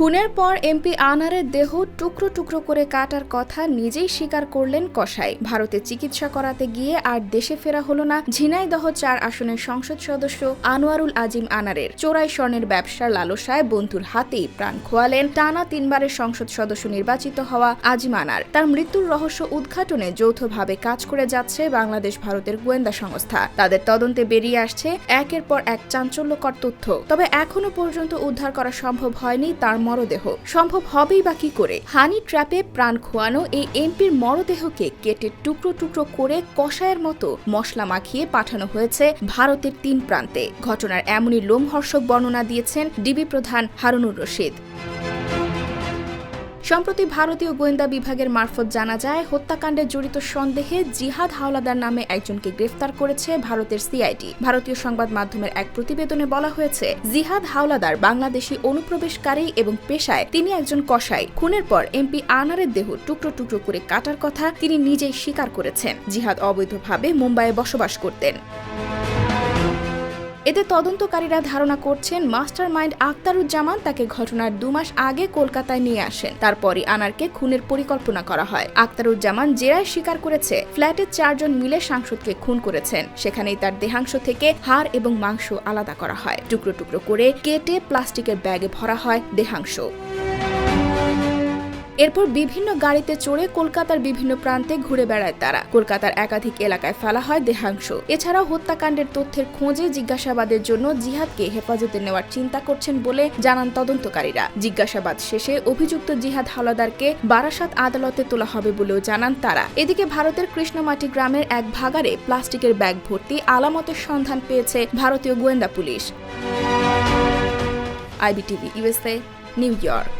খুনের পর এমপি আনারের দেহ টুকরো টুকরো করে কাটার কথা নিজেই স্বীকার করলেন কসাই। ভারতে চিকিৎসা করাতে গিয়ে আর দেশে ফেরা হলো না ঝিনাইদহ চার আসনের সংসদ সদস্য আনোয়ারুল আজিম আনারের। চোরাই স্বর্ণের ব্যবসার লালসায় বন্ধুর হাতেই প্রাণ খোয়ালেন। টানা তিনবারের সংসদ সদস্য নির্বাচিত হওয়া আজিম আনার। তার মৃত্যুর রহস্য উদ্ঘাটনে যৌথভাবে কাজ করে যাচ্ছে বাংলাদেশ ভারতের গোয়েন্দা সংস্থা। তাদের তদন্তে বেরিয়ে আসছে একের পর এক চাঞ্চল্যকর তথ্য। তবে এখনও পর্যন্ত উদ্ধার করা সম্ভব হয়নি তার মরদেহ। সম্ভব হবেই বা কি করে? হানি ট্র্যাপে প্রাণ খোয়ানো এই এমপির মরদেহকে কেটে টুকরো টুকরো করে কষায়ের মতো মশলা মাখিয়ে পাঠানো হয়েছে ভারতের তিন প্রান্তে। ঘটনার এমনই লোমহর্ষক বর্ণনা দিয়েছেন ডিবি প্রধান হারুনুর রশিদ। সম্প্রতি ভারতীয় গোয়েন্দা বিভাগের মারফত জানা যায়, হত্যাকাণ্ডে জড়িত সন্দেহে জিহাদ হাওলাদার নামে একজনকে গ্রেফতার করেছে ভারতের সিআইডি। ভারতীয় সংবাদ মাধ্যমের এক প্রতিবেদনে বলা হয়েছে, জিহাদ হাওলাদার বাংলাদেশি অনুপ্রবেশকারী এবং পেশায় তিনি একজন কসাই। খুনের পর এমপি আনারের দেহ টুকরো টুকরো করে কাটার কথা তিনি নিজেই স্বীকার করেছেন। জিহাদ অবৈধভাবে মুম্বাইয়ে বসবাস করতেন। এতে তদন্তকারীরা ধারণা করছেন মাস্টার মাইন্ড আক্তারুজ্জামান তাকে ঘটনার দু মাস আগে কলকাতায় নিয়ে আসেন। তারপরই আনারকে খুনের পরিকল্পনা করা হয়। আখতারুজ্জামান জেরায় স্বীকার করেছে ফ্ল্যাটের চারজন মিলে সাংসদকে খুন করেছেন। সেখানেই তার দেহাংশ থেকে হাড় এবং মাংস আলাদা করা হয়। টুকরো টুকরো করে কেটে প্লাস্টিকের ব্যাগে ভরা হয় দেহাংশ। এরপর বিভিন্ন গাড়িতে চড়ে কলকাতার বিভিন্ন প্রান্তে ঘুরে বেড়ায় তারা। কলকাতার একাধিক এলাকায় ফেলা হয় দেহাংশ। এছাড়াও হত্যাকাণ্ডের তথ্যের খোঁজে জিজ্ঞাসাবাদের জন্য জিহাদকে হেফাজতে নেওয়ার চিন্তা করছেন বলে জানান তদন্তকারীরা। জিজ্ঞাসাবাদ শেষে অভিযুক্ত জিহাদ হাওলাদারকে বারাসাত আদালতে তোলা হবে বলেও জানান তারা। এদিকে ভারতের কৃষ্ণমাটি গ্রামের এক ভাগারে প্লাস্টিকের ব্যাগ ভর্তি আলামতের সন্ধান পেয়েছে ভারতীয় গোয়েন্দা police. IBTV USA New York.